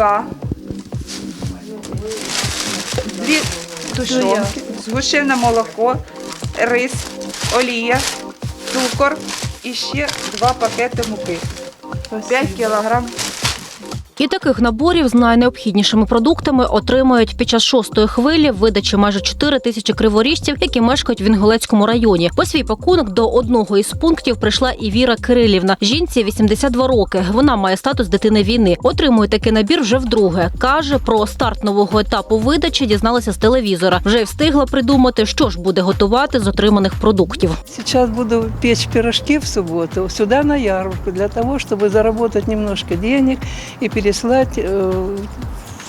мука, дві тушонки, згущене молоко, рис, олія, цукор і ще два пакети муки. 5 кілограм. І таких наборів з найнеобхіднішими продуктами отримують під час шостої хвилі видачі майже 4 тисячі криворіжців, які мешкають в Інгулецькому районі. По свій пакунок до одного із пунктів прийшла і Віра Кирилівна. Жінці 82 роки. Вона має статус дитини війни. Отримує такий набір вже вдруге. каже про старт нового етапу видачі. Дізналася з телевізора. Вже встигла придумати, що ж буде готувати з отриманих продуктів. Сейчас буду печь пирожки в субботу сюда на ярмарку для того, чтобы заработать немножко денег и переслать э,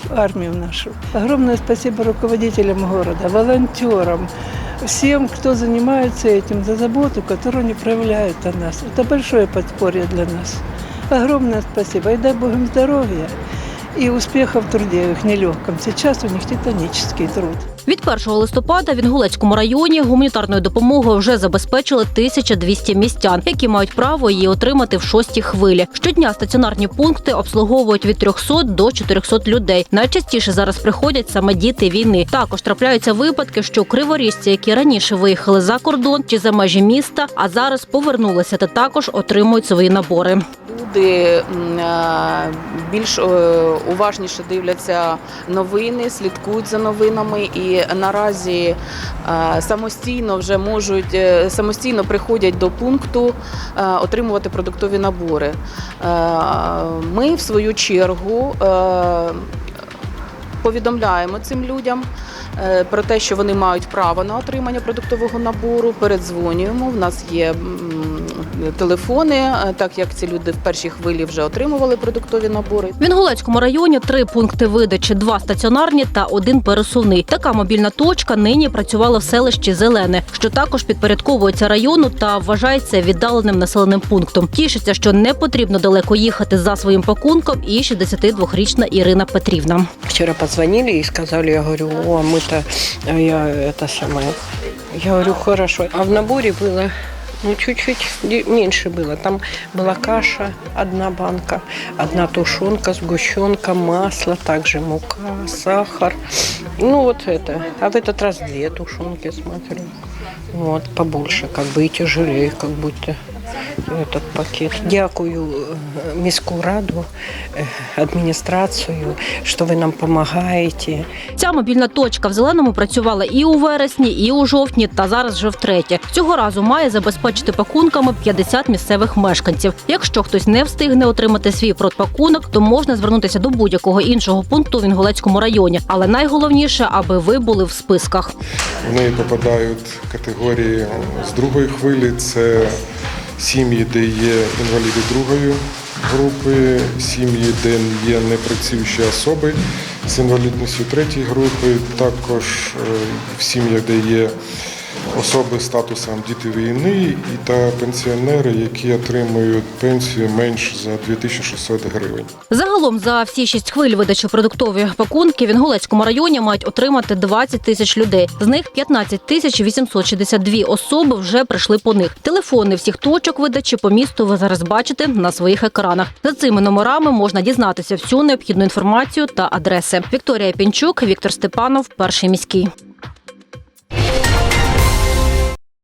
в армию нашу. Огромное спасибо руководителям города, волонтерам, всем, кто занимается этим, за заботу, которую они проявляют о нас. Это большое подспорье для нас. Огромное спасибо. И дай Бог им здоровья и успеха в труде их нелегком. Сейчас у них титанический труд. Від 1 листопада в Інгулецькому районі гуманітарною допомогою вже забезпечили 1200 містян, які мають право її отримати в шостій хвилі. Щодня стаціонарні пункти обслуговують від 300 до 400 людей. Найчастіше зараз приходять саме діти війни. Також трапляються випадки, що криворіжці, які раніше виїхали за кордон чи за межі міста, а зараз повернулися та також отримують свої набори. Люди е, більш е, уважніше дивляться новини, слідкують за новинами і наразі е, самостійно вже можуть самостійно приходять до пункту отримувати продуктові набори. Ми, в свою чергу, повідомляємо цим людям про те, що вони мають право на отримання продуктового набору. Передзвонюємо. В нас є телефони, е, так як ці люди в першій хвилі вже отримували продуктові набори. В Інгулецькому районі три пункти видачі: два стаціонарні та один пересувний. Така мобільна точка нині працювала в селищі Зелене, що також підпорядковується району та вважається віддаленим населеним пунктом. Тішиться, що не потрібно далеко їхати за своїм пакунком. І 62-річна Ірина Петрівна. Вчера позвонили и сказали, я говорю, о, мы-то, а я это самое. Я говорю, хорошо. А в наборе было, ну, чуть-чуть де- меньше было. Там была каша, одна банка, одна тушенка, сгущенка, масло, также мука, сахар. Ну, вот это. А в этот раз две тушенки, смотрю. Вот, побольше, как бы и тяжелее, как будто этот пакет. Дякую е, міську раду, е, адміністрацію, що ви нам допомагаєте. Ця мобільна точка в зеленому працювала і у вересні, і у жовтні, та зараз вже втретє. Цього разу має забезпечити пакунками 50 місцевих мешканців. Якщо хтось не встигне отримати свій продпакунок, то можна звернутися до будь-якого іншого пункту в Інгулецькому районі. Але найголовніше, аби ви були в списках. В неї попадають категорії з другої хвилі. Це сім'ї, де є інваліди другої групи, сім'ї, де є непрацюючі особи з інвалідністю третьої групи, також е, в сім'ях, де є особи з статусом діти війни та пенсіонери, які отримують пенсію менш за 2600 гривень. Загалом за всі шість хвиль видачі продуктових пакунків в Інгулецькому районі мають отримати 20 тисяч людей. З них 15 тисяч 862 особи вже прийшли по них. Телефони всіх точок видачі по місту ви зараз бачите на своїх екранах. За цими номерами можна дізнатися всю необхідну інформацію та адреси. Вікторія Пінчук, Віктор Степанов, перший міський.